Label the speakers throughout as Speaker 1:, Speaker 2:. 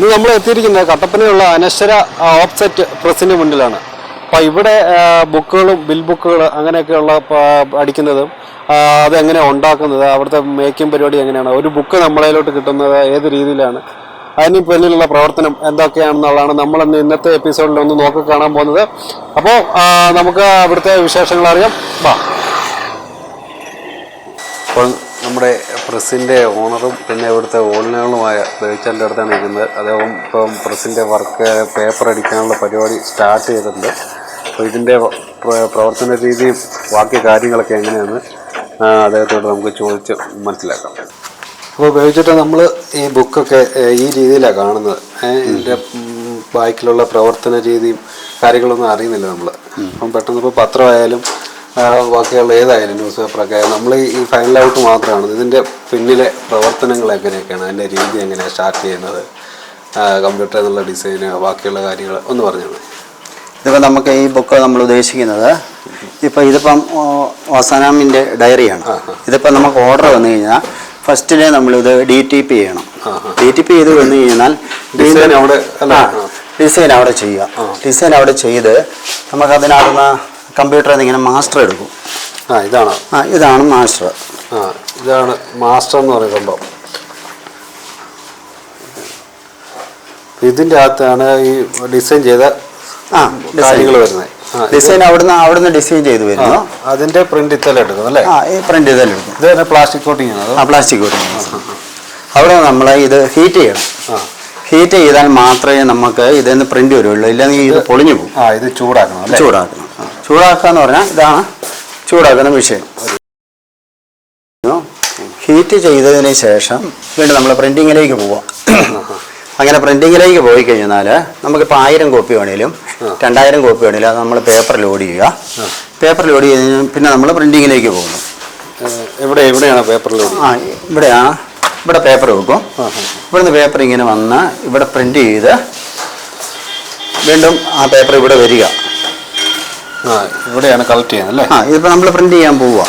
Speaker 1: ഇന്ന് നമ്മൾ എത്തിയിരിക്കുന്നത് കട്ടപ്പനയുള്ള അനശ്വര ഓഫ്സെറ്റ് പ്രസിന് മുന്നിലാണ്. അപ്പോൾ ഇവിടെ ബുക്കുകളും ബിൽ ബുക്കുകൾ അങ്ങനെയൊക്കെയുള്ള അടിക്കുന്നതും അതെങ്ങനെ ഉണ്ടാക്കുന്നത് അവിടുത്തെ മേക്കിംഗ് പരിപാടി എങ്ങനെയാണ് ഒരു ബുക്ക് നമ്മളതിലോട്ട് കിട്ടുന്നത് ഏത് രീതിയിലാണ് അതിന് പിന്നിലുള്ള പ്രവർത്തനം എന്തൊക്കെയാണെന്നുള്ളതാണ് നമ്മൾ ഇന്ന് ഇന്നത്തെ എപ്പിസോഡിൽ ഒന്ന് നോക്കി കാണാൻ പോകുന്നത്. അപ്പോൾ നമുക്ക് അവിടുത്തെ വിശേഷങ്ങൾ അറിയാം. വാ. നമ്മുടെ പ്രസിന്റെ ഓണറും പിന്നെ ഇവിടുത്തെ ഓണറുമായ ബേച്ചാന്റെ അടുത്താണ് ഇരിക്കുന്നത്. അദ്ദേഹം ഇപ്പം പ്രസിന്റെ വർക്ക് പേപ്പർ അടിക്കാനുള്ള പരിപാടി സ്റ്റാർട്ട് ചെയ്തിട്ടുണ്ട്. അപ്പോൾ ഇതിന്റെ പ്രവർത്തന രീതിയും ബാക്കി കാര്യങ്ങളൊക്കെ എങ്ങനെയാണ് അദ്ദേഹത്തോട് നമുക്ക് ചോദിച്ച് മനസ്സിലാക്കാം. അപ്പോൾ ഉപയോഗിച്ചിട്ട് നമ്മൾ ഈ ബുക്കൊക്കെ ഈ രീതിയിലാണ് കാണുന്നത്. ഇതിന്റെ ബാക്കിലുള്ള പ്രവർത്തന രീതിയും കാര്യങ്ങളൊന്നും അറിയുന്നില്ല നമ്മൾ അപ്പം പെട്ടെന്ന് ഇപ്പോൾ പത്രമായാലും ബാക്കിയുള്ള ഏതായാലും ന്യൂസ് പേപ്പറൊക്കെ നമ്മൾ ഈ ഫൈനൽ ഔട്ട് മാത്രമാണ്. ഇതിന്റെ പിന്നിലെ പ്രവർത്തനങ്ങൾ എങ്ങനെയൊക്കെയാണ് അതിന്റെ രീതി എങ്ങനെയാണ് സ്റ്റാർട്ട് ചെയ്യുന്നത്? കമ്പ്യൂട്ടർ എന്നുള്ള ഡിസൈൻ ബാക്കിയുള്ള കാര്യങ്ങൾ ഒന്ന് പറഞ്ഞു
Speaker 2: ഇതിപ്പോൾ നമുക്ക് ഈ ബുക്ക് നമ്മൾ ഉദ്ദേശിക്കുന്നത് ഇപ്പോൾ ഇതിപ്പം വസനാമിന്റെ ഡയറിയാണ് ഇതിപ്പോൾ നമുക്ക് ഓർഡർ വന്നു കഴിഞ്ഞാൽ ഫസ്റ്റിലെ നമ്മളിത് ഡി ടി പി ചെയ്യണം. ഡി ടി പി ചെയ്ത് വന്നു കഴിഞ്ഞാൽ
Speaker 1: ഡിസൈൻ അവിടെ
Speaker 2: ഡിസൈൻ അവിടെ ചെയ്യുക. ഡിസൈൻ അവിടെ ചെയ്ത് നമുക്ക് അതിനകത്തുനിന്ന് കമ്പ്യൂട്ടറിൽ നിന്ന് ഇങ്ങനെ മാസ്റ്റർ എടുക്കും.
Speaker 1: ആ ഇതാണ്.
Speaker 2: ആ ഇതാണ് മാസ്റ്റർ.
Speaker 1: ആ ഇതാണ് മാസ്റ്റർ എന്ന് പറയുന്ന സംഭവം. ഇതിന്റെ അകത്താണ് ഈ ഡിസൈൻ ചെയ്ത
Speaker 2: ആ
Speaker 1: കാര്യങ്ങൾ വരുന്നത്.
Speaker 2: ഡിസൈൻ അവിടുന്ന് അവിടുന്ന് ഡിസൈൻ ചെയ്ത് വരുന്നു.
Speaker 1: അതിന്റെ പ്രിന്റ് ഇത്തല എടുക്കും അല്ലേ?
Speaker 2: ആ ഈ പ്രിന്റ് ഇതെല്ലാം എടുക്കും
Speaker 1: ഇത് തന്നെ പ്ലാസ്റ്റിക് കോട്ടിംഗ് ആണ്
Speaker 2: ആ പ്ലാസ്റ്റിക് കോട്ടിങ് അവിടെ നമ്മൾ ഇത് ഹീറ്റ് ചെയ്യണം.
Speaker 1: ആ.
Speaker 2: ഹീറ്റ് ചെയ്താൽ മാത്രമേ നമുക്ക് ഇതിന്ന് പ്രിന്റ് വരുള്ളൂ. ഇല്ലെങ്കിൽ ഇത് പൊളിഞ്ഞു പോകും.
Speaker 1: ആ ഇത് ചൂടാക്കണം
Speaker 2: ചൂടാക്കണം ചൂടാക്കുക എന്ന് പറഞ്ഞാൽ ഇതാണ് ചൂടാക്കുന്ന വിഷയം ഹീറ്റ് ചെയ്തതിന് ശേഷം വീണ്ടും നമ്മൾ പ്രിന്റിങ്ങിലേക്ക് പോവാം. അങ്ങനെ പ്രിന്റിങ്ങിലേക്ക് പോയി കഴിഞ്ഞാൽ നമുക്കിപ്പോൾ ആയിരം കോപ്പി വേണേലും രണ്ടായിരം കോപ്പി വേണേലും അത് നമ്മൾ പേപ്പർ ലോഡ് ചെയ്യുക. പേപ്പർ ലോഡ് ചെയ്ത് കഴിഞ്ഞാൽ പിന്നെ നമ്മൾ പ്രിന്റിങ്ങിലേക്ക് പോകുന്നു.
Speaker 1: ഇവിടെ എവിടെ എവിടെയാണ് ലോഡ്
Speaker 2: ആ ഇവിടെയാണ് ഇവിടെ പേപ്പർ വെക്കും. ഇവിടുന്ന് പേപ്പർ ഇങ്ങനെ വന്ന് ഇവിടെ പ്രിന്റ് ചെയ്ത് വീണ്ടും ആ പേപ്പർ ഇവിടെ വരിക.
Speaker 1: ഇവിടെയാണ് കളക്ട് ചെയ്യുന്നത് അല്ലേ?
Speaker 2: ആ ഇതിപ്പോൾ നമ്മൾ പ്രിന്റ് ചെയ്യാൻ പോവുക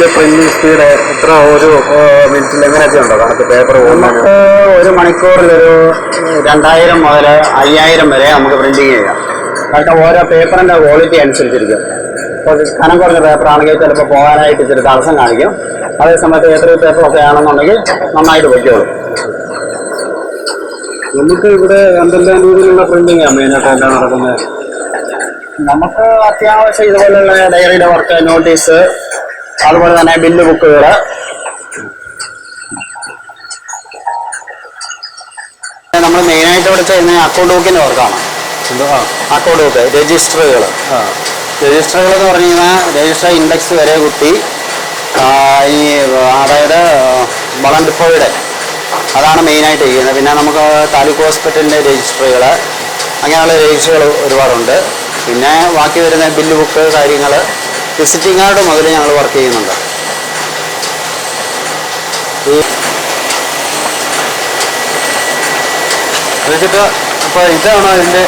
Speaker 1: ഇതെങ്ങനെയുണ്ട് പ്രിന്റിംഗ് സ്പീഡ് എത്ര? ഒരു മിനിറ്റിൽ എങ്ങനെയൊക്കെ ഉണ്ടോ? കണക്ക് പേപ്പർ
Speaker 2: നമുക്ക് ഒരു മണിക്കൂറിൽ ഒരു രണ്ടായിരം മുതൽ അയ്യായിരം വരെ നമുക്ക് പ്രിന്റിങ് ചെയ്യാം. കാരണം ഓരോ പേപ്പറിന്റെ ക്വാളിറ്റി അനുസരിച്ചിരിക്കും. കനം കുറഞ്ഞ പേപ്പർ ആണെങ്കിൽ ചിലപ്പോൾ പോകാനായിട്ട് ഇച്ചിരി തടസ്സം കാണിക്കും. അതേസമയത്ത് എത്ര പേപ്പറൊക്കെ ആണെന്നുണ്ടെങ്കിൽ നന്നായിട്ട് പൊയ്ക്കോളും.
Speaker 1: നമുക്ക് ഇവിടെ എന്തെല്ലാം രീതിയിലുള്ള പ്രിന്റിംഗ് മെയിനായിട്ട് എന്താ നടക്കുന്നത്?
Speaker 2: നമുക്ക് അത്യാവശ്യം ഇതുപോലുള്ള ഡയറിയുടെ വർക്ക് നോട്ടീസ് അതുപോലെ തന്നെ ബില്ല് ബുക്കുകൾ നമ്മൾ മെയിനായിട്ട് ഇവിടെ ചെയ്യുന്ന അക്കൗണ്ട് ബുക്കിന്റെ വർക്കാണ്. അക്കൗണ്ട് ബുക്ക് രജിസ്റ്ററുകൾ രജിസ്റ്ററുകൾ എന്ന് പറഞ്ഞു കഴിഞ്ഞാൽ രജിസ്റ്റർ ഇൻഡെക്സ് വരെ കുത്തി ഈ അതായത് വളം ഡിപ്പോയുടെ. അതാണ് മെയിനായിട്ട് ചെയ്യുന്നത്. പിന്നെ നമുക്ക് താലൂക്ക് ഹോസ്പിറ്റലിന്റെ രജിസ്റ്ററുകൾ അങ്ങനെയുള്ള രജിസ്റ്ററുകൾ ഒരുപാടുണ്ട്. പിന്നെ ബാക്കി വരുന്ന ബില്ല് ബുക്ക് കാര്യങ്ങൾ വിസിറ്റിംഗ് കാർഡ് മുതൽ ഞങ്ങൾ വർക്ക് ചെയ്യുന്നുണ്ട്.
Speaker 1: വെച്ചിട്ട് അപ്പൊ ഇതാണ് അതിന്റെ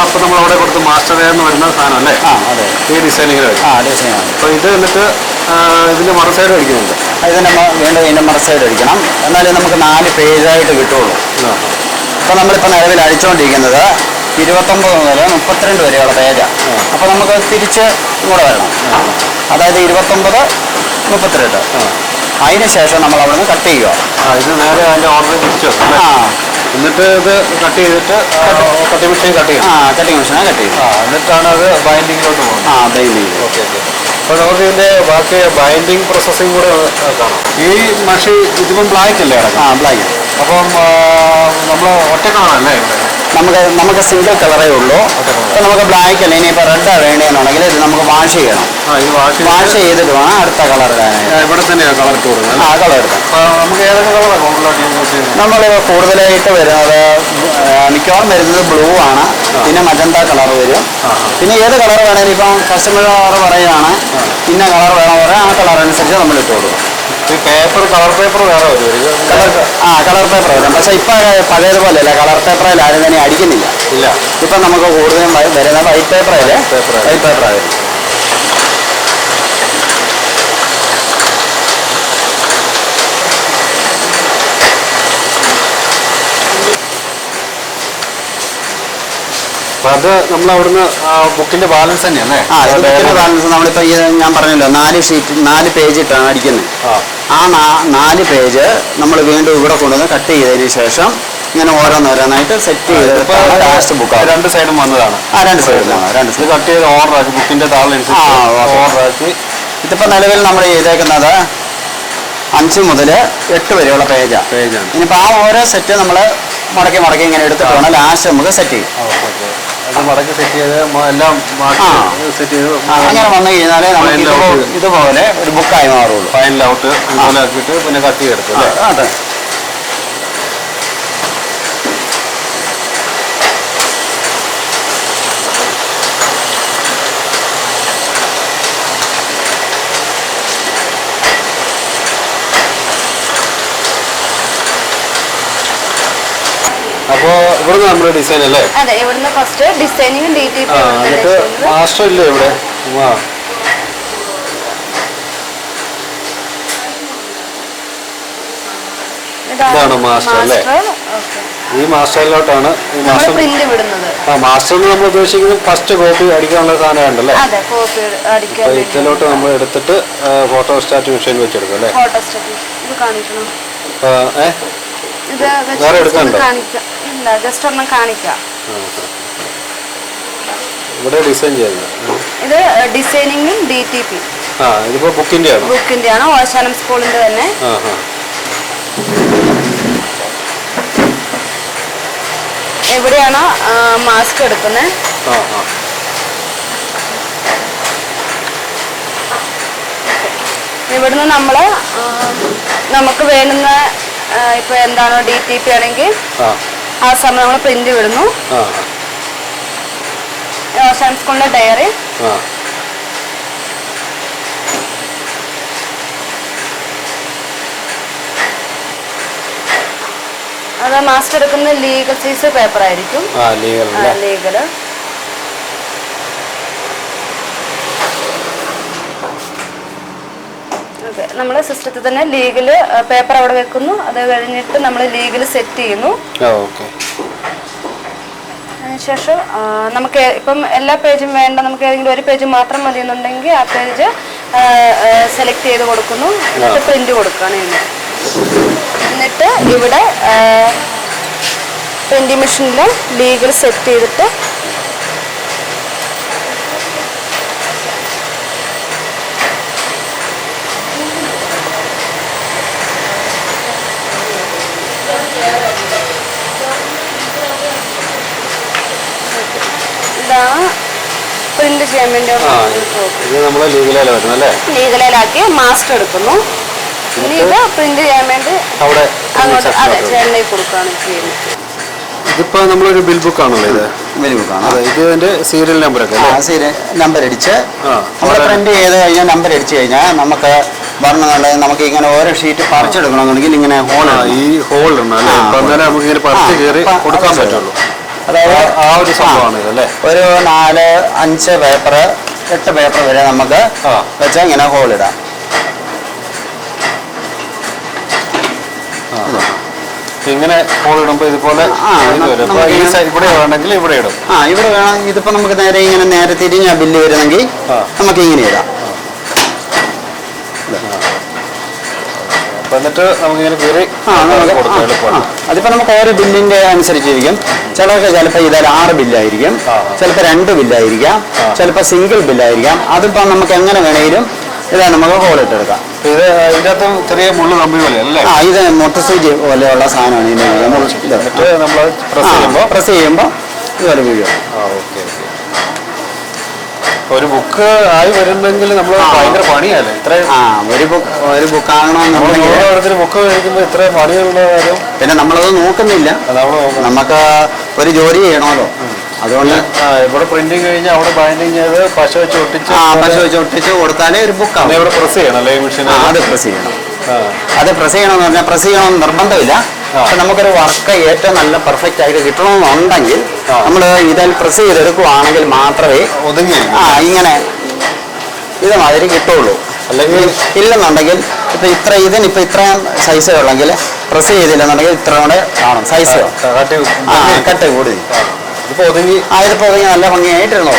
Speaker 1: അപ്പോൾ നമ്മൾ അവിടെ കൊടുത്ത് മാസ്റ്റർ എന്ന് വരുന്ന സാധനം അല്ലേ?
Speaker 2: ആ അതെ.
Speaker 1: ഈ ഡിസൈനിങ്ങിൽ വരും.
Speaker 2: ആ ഡിസൈനാണ്
Speaker 1: അപ്പൊ ഇത് എന്നിട്ട് ഇതിന്റെ ഇതിന്റെ മറു സൈഡ് അടിക്കുന്നുണ്ട്.
Speaker 2: ഇതിന്റെ വീണ്ടും ഇതിന്റെ മറസൈഡ് അടിക്കണം. എന്നാലേ നമുക്ക് നാല് പേജായിട്ട് കിട്ടുള്ളൂ. അപ്പോൾ നമ്മളിപ്പോ നിലവിൽ അടിച്ചുകൊണ്ടിരിക്കുന്നത് ഇരുപത്തൊമ്പത് മുതൽ മുപ്പത്തിരണ്ട് വരെയുള്ള പേജാണ് അപ്പൊ നമുക്ക് തിരിച്ച് ഇങ്ങോട്ട് വരണം. അതായത് ഇരുപത്തൊമ്പത് മുപ്പത്തിരണ്ട്. അതിന് ശേഷം നമ്മൾ അവിടെ നിന്ന് കട്ട് ചെയ്യുക
Speaker 1: ഇത് നേരെ അതിന്റെ ഓർഡർ തിരിച്ചു
Speaker 2: ആ.
Speaker 1: എന്നിട്ട് ഇത് കട്ട് ചെയ്തിട്ട് കട്ടിംഗ് മെഷീൻ കട്ട് ചെയ്യും.
Speaker 2: ആ കട്ടിംഗ് മെഷീനാണ് കട്ട് ചെയ്യും.
Speaker 1: ആ എന്നിട്ടാണ് അത് ബൈൻഡിങ്ങിലോട്ട് പോകുന്നത്.
Speaker 2: ആ ബൈൻഡിങ്
Speaker 1: ഓക്കെ ഓക്കെ. അപ്പോൾ നമുക്ക് ഇതിന്റെ ബാക്കി ബൈൻഡിങ് പ്രോസസ്സിംഗ് കൂടെ കാണാം. ഈ മഷി ഇതിപ്പം ബ്ലാക്ക് അല്ലേ
Speaker 2: ആ ബ്ലാക്ക്
Speaker 1: അപ്പം നമ്മൾ ഒറ്റക്കാണല്ലേ ഇവിടെ
Speaker 2: നമുക്ക് നമുക്ക് സിംഗിൾ കളറേ ഉള്ളൂ. അപ്പോൾ നമുക്ക് ബ്ലാക്ക് അല്ല? ഇനിയിപ്പോൾ റെഡാണ് വേണ്ടതെന്നുണ്ടെങ്കിൽ ഇത് നമുക്ക് വാഷ് ചെയ്യണം.
Speaker 1: ആ ഇത് വാഷ്
Speaker 2: വാഷ് ചെയ്തിട്ട് വേണം അടുത്ത കളർ
Speaker 1: ഇവിടെ തന്നെയാണ് കളർ
Speaker 2: ആ കളർ എടുക്കാം
Speaker 1: നമുക്ക് ഏതൊക്കെ കളറാണ് കൂടുതലായിട്ട്
Speaker 2: നമ്മൾ കൂടുതലായിട്ട് വരുന്നത് മിക്കവാറും വരുന്നത് ബ്ലൂ ആണ്. പിന്നെ മജന്ത കളർ വരും. പിന്നെ ഏത് കളർ വേണമെങ്കിലും ഇപ്പം കസ്റ്റമർ പറയുകയാണ് ഇന്ന കളർ വേണം പറയാം ആ കളർ അനുസരിച്ച് നമ്മൾ ഇട്ട് കൊടുക്കും.
Speaker 1: ഈ പേപ്പർ കളർ പേപ്പർ വേറെ
Speaker 2: കളർ ആ കളർ പേപ്പർ വരും. പക്ഷെ ഇപ്പം പഴയതുപോലെ അല്ല കളർ പേപ്പറിൽ ആരും തന്നെ അടിക്കുന്നില്ല.
Speaker 1: ഇല്ല.
Speaker 2: ഇപ്പം നമുക്ക് കൂടുതലും വരുന്ന വൈറ്റ്
Speaker 1: ആണ്.
Speaker 2: വൈറ്റ് പേപ്പറാണ്
Speaker 1: അത് നമ്മൾ അവിടുന്ന് ബുക്കിന്റെ ബാലൻസ് തന്നെയാണ്
Speaker 2: ആ ഇത് ബുക്കിന്റെ ബാലൻസ് നമ്മളിപ്പോ ഈ ഞാൻ പറഞ്ഞല്ലോ നാല് ഷീറ്റ് നാല് പേജ് ഇട്ടാണ് അടിക്കുന്നത്
Speaker 1: ആ.
Speaker 2: നാല് പേജ് നമ്മൾ വീണ്ടും ഇവിടെ കൊണ്ടുവന്ന് കട്ട് ചെയ്തതിന് ശേഷം ഇങ്ങനെ ഓരോന്നോരോന്നായിട്ട് സെറ്റ്
Speaker 1: ഇതിപ്പോ
Speaker 2: ചെയ്ത് ലാസ്റ്റ് ബുക്ക്
Speaker 1: രണ്ട് സൈഡും വന്നതാണ്.
Speaker 2: ആ രണ്ട് സൈഡിലാണ് രണ്ട് സൈഡ്
Speaker 1: കട്ട് ചെയ്ത് ഓർഡർ ആക്കി ബുക്കിന്റെ. ഓർഡർ ആക്കി.
Speaker 2: ഇതിപ്പോൾ നിലവിൽ നമ്മൾ ചെയ്തേക്കുന്നത് അഞ്ച് മുതൽ എട്ട് വരെയുള്ള പേജാണ്
Speaker 1: പേജാണ്
Speaker 2: ഇനിയിപ്പോൾ ആ ഓരോ സെറ്റ് നമ്മൾ മുടക്കി മുടക്കി ഇങ്ങനെ എടുത്തിട്ടാണ് ലാസ്റ്റ് നമുക്ക് സെറ്റ് ചെയ്യും
Speaker 1: അത് മടക്കി സെറ്റ് ചെയ്ത് എല്ലാം മാറ്റി സെറ്റ് ചെയ്ത്
Speaker 2: ആ, അങ്ങനെ വന്നു കഴിഞ്ഞാലേ നമുക്ക്. ഇതുപോലെ ഒരു ബുക്കായി മാറുള്ളൂ.
Speaker 1: ഫൈനൽ ഔട്ട് ഇതുപോലെ ആക്കിയിട്ട് പിന്നെ കട്ട് ചെയ്തെടുക്കും
Speaker 2: അതെ.
Speaker 1: അപ്പോൾ ഇവിടുന്ന് നമ്മുടെ ഡിസൈൻ അല്ലേ?
Speaker 3: അതെ ഇവിടുന്ന് ഫസ്റ്റ് ഡിസൈനിങ് ഡി ടി
Speaker 1: ആ എന്നിട്ട് മാസ്റ്റർ ഇല്ലേ ഇവിടെ? ആ ഇതാണ് മാസ്റ്റർ അല്ലേ? ഈ മാസ്റ്ററിലോട്ടാണ് ഈ മാസ്റ്റർ ആ മാസ്റ്ററിൽ നമ്മൾ ഉദ്ദേശിക്കുന്നത് ഫസ്റ്റ് കോപ്പി അടിക്കാനുള്ള സാധനം ഉണ്ടല്ലേ അപ്പോൾ ഇതിലോട്ട് നമ്മൾ എടുത്തിട്ട് ഫോട്ടോ സ്റ്റാറ്റ് മെഷീൻ വെച്ചെടുക്കും അല്ലേ?
Speaker 3: ഇത്
Speaker 1: എടുക്കാനുണ്ടോ?
Speaker 3: ഒന്ന് കാണിക്കാം. ഇല്ല ജസ്റ്റ് ഒരെണ്ണം കാണിക്കാം.
Speaker 1: ഇവിടെ ഡിസൈൻ ചെയ്യുന്നത്.
Speaker 3: ഇത് ഡിസൈനിങ്ങും ഡി ടി പി
Speaker 1: ആ ഇതിപ്പോൾ ബുക്കിന്റെ ആണ്
Speaker 3: ബുക്കിന്റെ ആണ് ഓശാനം സ്കൂളിന്റെ തന്നെ. എവിടെയാണോ മാസ്ക് എടുക്കുന്നത് ഇവിടുന്ന് നമ്മൾ നമുക്ക് വേണ്ടുന്ന ഇപ്പൊ എന്താണോ ഡി ടി പി ആണെങ്കിൽ
Speaker 1: ആ.
Speaker 3: സമയം നമ്മൾ പ്രിന്റ് വിടുന്നു ഓശാനം സ്കൂളിന്റെ ഡയറി അത് മാസ്റ്റർ എടുക്കുന്ന ലീഗൽ ഫീസ് പേപ്പർ ആയിരിക്കും.
Speaker 1: ലീഗൽ അല്ലേ
Speaker 3: ലീഗൽ ഓക്കെ നമ്മൾ സിസ്റ്റത്തിൽ തന്നെ ലീഗൽ പേപ്പർ അവിടെ വെക്കുന്നു. അത് കഴിഞ്ഞിട്ട് നമ്മൾ ലീഗൽ സെറ്റ് ചെയ്യുന്നു. അതിനുശേഷം നമുക്ക് ഇപ്പം എല്ലാ പേജും വേണ്ട നമുക്ക് ഏതെങ്കിലും ഒരു പേജ് മാത്രം മതി എന്നുണ്ടെങ്കിൽ ആ പേജ് സെലക്ട് ചെയ്ത് കൊടുക്കുന്നു. എന്നിട്ട് പ്രിന്റ് കൊടുക്കുകയാണ് ചെയ്യുന്നത്. എന്നിട്ട് ഇവിടെ പ്രിന്റിംഗ് മെഷീനിൽ ലീഗൽ സെറ്റ് ചെയ്തിട്ട് ഇതാണ് പ്രിന്റ് ചെയ്യാൻ വേണ്ടി
Speaker 1: ഇത് നമ്മളെ ലീഗലല്ലേ
Speaker 3: ലീഗലാക്കി മാസ്റ്റർ എടുക്കുന്നു. ഇനി ഇത് പ്രിന്റ് ചെയ്യാൻ വേണ്ടി
Speaker 1: അവിടെ
Speaker 3: അങ്ങോട്ട് അതെ. ചേട്ടനിലേക്ക് കൊടുക്കുകയാണ് ചെയ്യുന്നത്.
Speaker 1: ഇതിപ്പോ നമ്മളൊരു ബിൽ ബുക്ക് ആണല്ലോ ഇത്?
Speaker 2: ബിൽ ബുക്കാണ്
Speaker 1: അതെ ഇത് ഇതിന്റെ സീരിയൽ നമ്പർ ഒക്കെ
Speaker 2: ആ
Speaker 1: അല്ലേ
Speaker 2: നമ്പർ അടിച്ച് നമ്മൾ പ്രിന്റ് ചെയ്ത് കഴിഞ്ഞാൽ നമ്പർ അടിച്ച് കഴിഞ്ഞാൽ നമുക്ക് പറഞ്ഞുള്ളത് നമുക്ക് ഇങ്ങനെ ഓരോ ഷീറ്റ് പറിച്ചെടുക്കണമെന്നുണ്ടെങ്കിൽ ഇങ്ങനെ ഹോൾ
Speaker 1: ഈ ഹോൾ ഉണ്ട് അല്ലേ? നമുക്ക് ഇങ്ങനെ പറിച്ച് കയറി കൊടുക്കാൻ പറ്റുള്ളൂ.
Speaker 2: അതായത്
Speaker 1: ആ ഒരു സംഭവമാണ് ഇതല്ലേ
Speaker 2: ഒരു നാല് അഞ്ച് പേപ്പർ എട്ട് പേപ്പർ വരെ നമുക്ക് വെച്ച ഇങ്ങനെ ഹോൾ ഇടാം.
Speaker 1: ഇങ്ങനെ ഹോൾ ഇടുമ്പോ ഇതുപോലെ ഇവിടെ വേണമെങ്കിൽ ഇവിടെ ഇടും.
Speaker 2: ആ ഇവിടെ വേണം ഇതിപ്പോ നമുക്ക് നേരെ ഇങ്ങനെ നേരെ തിരിഞ്ഞ ബില്ല് വരുന്നെങ്കിൽ നമുക്ക് ഇങ്ങനെ ഇടാം.
Speaker 1: എന്നിട്ട് നമുക്കിങ്ങനെ കീറി
Speaker 2: ആ നമുക്ക്. അതിപ്പോ നമുക്ക് ഓരോ ബില്ലിന്റെ അനുസരിച്ചിരിക്കും. ചിലർക്ക് ചിലപ്പോ ഇതായാലും ആറ് ബില്ലായിരിക്കും.
Speaker 1: ചിലപ്പോ
Speaker 2: ചിലപ്പോൾ രണ്ട് ബില്ലായിരിക്കാം. ചിലപ്പോ സിംഗിൾ ബില്ലായിരിക്കാം. അതിപ്പോ നമുക്ക് എങ്ങനെ വേണേലും ഇതാ നമുക്ക് ഹോൾ ഇട്ടെടുക്കാം
Speaker 1: ഇത് അകത്ത് ചെറിയ മുള്ളു കമ്പി പോലെ അല്ലേ?
Speaker 2: ആ ഇത് മുട്ടസൂചി പോലെയുള്ള സാധനമാണ് ഇതിന്റെ നമ്മൾ ഇത്
Speaker 1: എന്നിട്ട് നമ്മൾ പ്രസ് ചെയ്യുമ്പോൾ
Speaker 2: പ്രസ് ചെയ്യുമ്പോൾ ഇതുപോലെ വീഴും.
Speaker 1: ആ ഓക്കെ ഓക്കെ. ഒരു ബുക്ക് ആയി വരുന്നെങ്കിൽ നമ്മൾ ഭയങ്കര പണിയല്ലേ? ഇത്രയും
Speaker 2: ആ ഒരു ബുക്ക് ഒരു ബുക്ക് ആകണമെന്നുണ്ടെങ്കിൽ
Speaker 1: ഓരോരുത്തർ ബുക്ക് കഴിക്കുമ്പോൾ ഇത്രയും പണിയുള്ള കാര്യം
Speaker 2: പിന്നെ നമ്മളത് നോക്കുന്നില്ല. നമുക്ക് ഒരു ജോലി ചെയ്യണമല്ലോ. അതുകൊണ്ട്
Speaker 1: ഇവിടെ പ്രിന്റിങ് കഴിഞ്ഞ് അവിടെ ബൈൻഡിങ് ചെയ്ത് പശ വെച്ച് ഒട്ടിച്ച്
Speaker 2: ആ പശ വെച്ച് ഒട്ടിച്ച് കൊടുത്താലേ ഒരു
Speaker 1: ബുക്ക്
Speaker 2: ആണ്
Speaker 1: ഇവിടെ പ്രസ് ചെയ്യണം അല്ലേ മെഷീൻ
Speaker 2: അത് പ്രസ് ചെയ്യണം. അത് പ്രസ് ചെയ്യണമെന്ന് പറഞ്ഞാൽ പ്രസ് ചെയ്യണം നിർബന്ധമില്ല. പക്ഷെ നമുക്കൊരു വർക്ക് ഏറ്റവും നല്ല പെർഫെക്റ്റ് ആയിട്ട് കിട്ടണമെന്നുണ്ടെങ്കിൽ നമ്മൾ ഇതിൽ പ്രസ് ചെയ്തെടുക്കുവാണെങ്കിൽ മാത്രമേ
Speaker 1: ഒതുങ്ങി.
Speaker 2: ആ ഇങ്ങനെ ഇത് മാതിരി കിട്ടുള്ളൂ. അല്ലെങ്കിൽ ഇല്ലെന്നുണ്ടെങ്കിൽ ഇപ്പൊ ഇത്ര ഇതിന് ഇപ്പൊ ഇത്രയും സൈസ് ഉള്ളെങ്കിൽ പ്രസ് ചെയ്തില്ലെന്നുണ്ടെങ്കിൽ ഇത്ര കൂടെ കാണും സൈസ്
Speaker 1: കാട്ടി
Speaker 2: ആ കട്ട് കൂടി.
Speaker 1: ഇപ്പൊ ഒതുങ്ങി.
Speaker 2: ആ ഇതിപ്പോ ഒതുങ്ങി നല്ല ഭംഗിയായിട്ടിരുന്നോ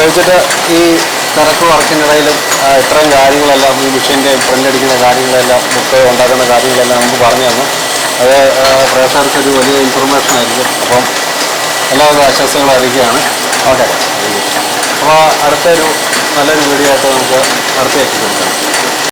Speaker 1: വെച്ചിട്ട് ഈ തിരക്ക് വർക്കിനിടയിലും ഇത്രയും കാര്യങ്ങളെല്ലാം ഈ മെഷീന്റെ പ്രിന്റ് അടിക്കുന്ന കാര്യങ്ങളെല്ലാം ബുക്ക് ഉണ്ടാക്കുന്ന കാര്യങ്ങളെല്ലാം നമുക്ക് പറഞ്ഞു തന്നു. അത് പ്രേക്ഷകർക്ക് ഒരു വലിയ ഇൻഫർമേഷൻ ആയിരിക്കും. അപ്പം എല്ലാവിധ ആശംസകളും അറിയിക്കുകയാണ്. ഓക്കെ. അപ്പോൾ അടുത്തൊരു നല്ലൊരു വീഡിയോ ആയിട്ട് നമുക്ക് അടുത്തേക്ക് എത്തിക്കൊടുക്കാം